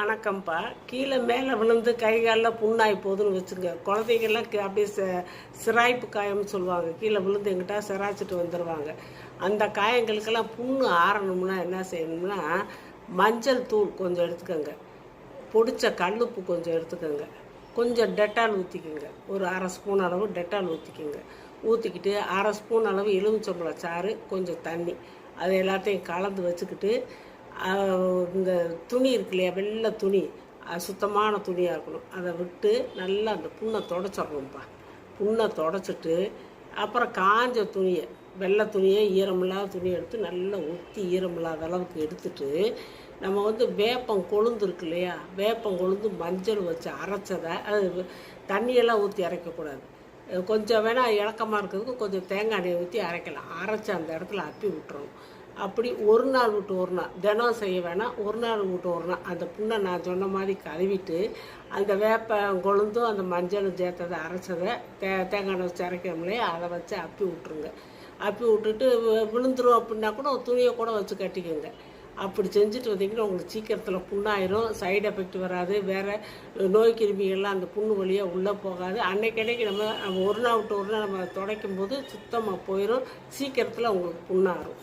வணக்கம்ப்பா கீழே மேலே விழுந்து கை காலில் புண்ணாகி போகுதுன்னு வச்சுங்க குழந்தைங்கெல்லாம் அப்படியே ச- சிராய்ப்பு காயம்னு சொல்லுவாங்க. கீழே விழுந்து எங்கிட்ட சிராய்ச்சிட்டு வந்துடுவாங்க அந்த காயங்களுக்கெல்லாம் புண்ணு ஆறணும்னா என்ன செய்யணும்னா மஞ்சள் தூள் கொஞ்சம் எடுத்துக்கோங்க. பொடிச்ச கல்லுப்பு கொஞ்சம் எடுத்துக்கோங்க. கொஞ்சம் டெட்டால் ஊற்றிக்கோங்க ஒரு அரை ஸ்பூன் அளவு டெட்டால் ஊற்றிக்கோங்க ஊற்றிக்கிட்டு அரை ஸ்பூன் அளவு எலுமிச்சம்பழம் சாறு கொஞ்சம் தண்ணி. அது எல்லாத்தையும் கலந்து வச்சுக்கிட்டு இந்த துணி இருக்கு இல்லையா வெள்ளை துணி. அது சுத்தமான துணியாக இருக்கணும். அதை விட்டு நல்லா அந்த புண்ணை தொடச்சிடணும்ப்பா புண்ணை தொடச்சிட்டு அப்புறம் காஞ்ச துணியை வெள்ளை துணியை ஈரமில்லாத துணியை எடுத்து நல்லா ஒத்தி ஈரமில்லாத அளவுக்கு எடுத்துட்டு நம்ம வந்து வேப்பம் கொழுந்து இருக்கு இல்லையா வேப்பம் கொழுந்து மஞ்சள் வச்சு அரைச்சதை அது தண்ணியெல்லாம் ஊற்றி அரைக்கக்கூடாது. கொஞ்சம் வேணால் இலக்கமாக இருக்கிறதுக்கு கொஞ்சம் தேங்காய் எண்ணெய் ஊற்றி அரைக்கலாம். அரைச்சி அந்த இடத்துல அப்பி விட்டுறணும் அப்படி ஒரு நாள் விட்டு ஒரு நாள் தினம் செய்ய வேணாம் ஒரு நாள் விட்டு ஒரு நாள். அந்த புண்ணை நான் சொன்ன மாதிரி கழுவிட்டு அந்த வேப்ப கொழுந்தும் அந்த மஞ்சளும் சேர்த்ததை அரைச்சதை தே தேங்காய் எண்ணெய் வச்சு அதை வச்சு அப்பி விட்ருங்க அப்பி விட்டுட்டு வி- விழுந்துரும் அப்படின்னா கூட துணியை கூட வச்சு கட்டிக்கோங்க. அப்படி செஞ்சுட்டு வந்தீங்கன்னா உங்களுக்கு சீக்கிரத்தில் புண்ணாயிரும் சைடு எஃபெக்ட் வராது வேறு நோய் கிருமிகள்லாம் அந்த புண்ணு வழியாக உள்ளே போகாது. அன்னைக்கு அன்னைக்கு நம்ம நம்ம ஒரு நாள் விட்டு ஒரு நாள் நம்ம துடைக்கும் போது சுத்தமாக போயிடும் சீக்கிரத்தில் உங்களுக்கு புண்ணாகும்